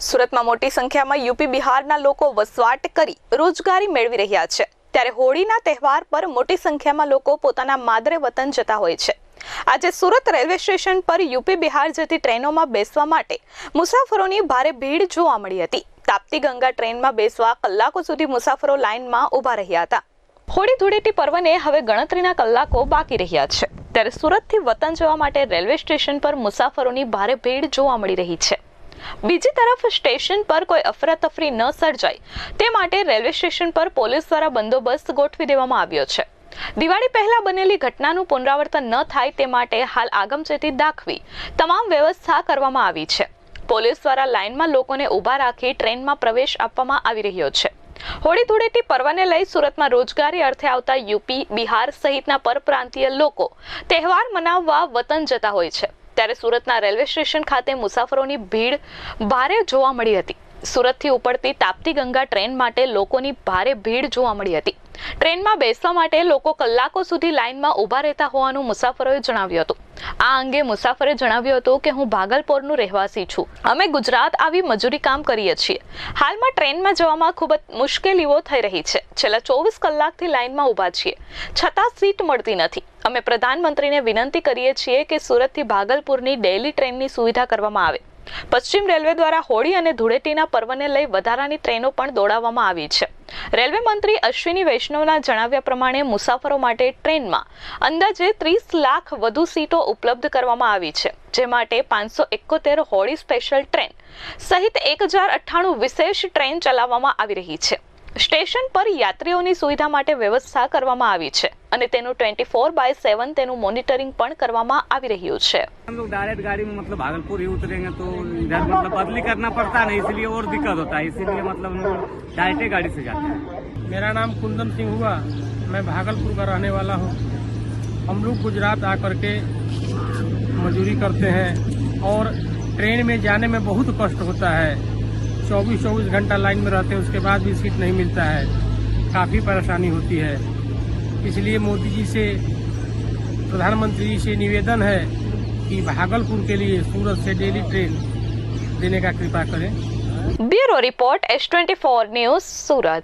સુરતમાં મોટી સંખ્યામાં યુપી બિહારના લોકો વસવાટ કરી રોજગારી મેળવી રહ્યા છે. ત્યારે હોળીના તહેવાર પર મોટી સંખ્યામાં લોકો પોતાના માદરે વતન જતા હોય છે. આજે સુરત રેલવે સ્ટેશન પર યુપી બિહાર જતી ટ્રેનોમાં બેસવા માટે મુસાફરોની ભારે ભીડ જોવા મળી હતી. તાપ્તી ગંગા ટ્રેનમાં બેસવા કલાકો સુધી મુસાફરો લાઇનમાં ઊભા રહ્યા હતા. હોળી ધૂળેટી પર્વને હવે ગણતરીના કલાકો બાકી રહ્યા છે. ત્યારે સુરતથી વતન જવા માટે રેલવે સ્ટેશન પર મુસાફરોની ભારે ભીડ જોવા મળી રહી છે. બીજી તરફ સ્ટેશન પર કોઈ અફરાતફરી ન સર્જાય. તે માટે રેલવે સ્ટેશન પર પોલીસ દ્વારા બંદોબસ્ત ગોઠવી દેવામાં આવ્યો છે. દિવાળી પહેલા બનેલી ઘટનાનું પુનરાવર્તન ન થાય તે માટે હાલ આગમચેતી દાખવી તમામ વ્યવસ્થા કરવામાં આવી છે. પોલીસ દ્વારા લાઇનમાં લોકોને ઊભા રાખી ટ્રેનમાં પ્રવેશ આપવામાં આવી રહ્યો છે. હોળી ધૂળેટી પર્વને લઈ સુરતમાં રોજગારી અર્થે આવતા યુપી, બિહાર સહિતના પરપ્રાંતીય લોકો તહેવાર મનાવવા વતન જતા હોય છે. ત્યારે સુરતના રેલવે સ્ટેશન ખાતે મુસાફરોની ભીડ ભારે જોવા મળી હતી. સુરતથી ઉપડતી તાપ્તી ગંગા ટ્રેન માટે લોકોની ભારે ભીડ જોવા મળી હતી. ટ્રેનમાં બેસવા માટે લોકો કલાકો સુધી લાઇનમાં ઊભા રહેતા હોવાનું મુસાફરોએ જણાવ્યું હતું. આ અંગે મુસાફરે જણાવ્યું હતું કે હું ભાગલપુરનું રહેવાસી છું. અમે ગુજરાત આવી મજૂરી કામ કરીએ છીએ. હાલમાં ટ્રેનમાં જવામાં ખૂબ જ મુશ્કેલીઓ થઈ રહી છે. છેલ્લા ચોવીસ કલાકથી લાઇનમાં ઊભા છીએ. છતાં સીટ મળતી નથી. અમે પ્રધાનમંત્રીને વિનંતી કરીએ છીએ કે સુરતથી ભાગલપુરની ડેઇલી ટ્રેનની સુવિધા કરવામાં આવે. પશ્ચિમ રેલવે દ્વારા હોળી અને ધૂળેટીના પર્વને લઈ વધારાની ટ્રેનો પણ દોડાવવામાં આવી છે. રેલવે મંત્રી અશ્વિની વૈષ્ણવના જણાવ્યા પ્રમાણે મુસાફરો માટે ટ્રેનમાં અંદાજે ત્રીસ લાખ વધુ સીટો ઉપલબ્ધ કરવામાં આવી છે, જે માટે પાંચસો એકોતેર હોળી સ્પેશિયલ ટ્રેન સહિત એક હજાર અઠ્ઠાણું વિશેષ ટ્રેન ચલાવવામાં આવી રહી છે. સ્ટેશન પર યાત્રીઓની સુવિધા માટે વ્યવસ્થા કરવામાં આવી છે અને તેનું ટ્વેન્ટી ફોર બાય સેવન તેનું મોનિટરિંગ પણ કરવામાં આવી રહ્યું છે हम लोग डायरेक्ट गाड़ी में मतलब भागलपुर ही उतरेंगे तो इधर मतलब बदली करना पड़ता है ना इसलिए और दिक्कत होता है इसीलिए मतलब हम लोग डायरेक्ट ही गाड़ी से जाते हैं मेरा नाम कुंदन सिंह हुआ मैं भागलपुर का रहने वाला हूँ हम लोग गुजरात आकर के मजदूरी करते हैं और ट्रेन में जाने में बहुत कष्ट होता है चौबीस चौबीस घंटा लाइन में रहते हैं, उसके बाद भी सीट नहीं मिलता है। काफ़ी परेशानी होती है। इसलिए मोदी जी से, प्रधानमंत्री जी से निवेदन है कि भागलपुर के लिए सूरत से डेली ट्रेन देने का कृपा करें। Bureau report, S twenty four news, Surat.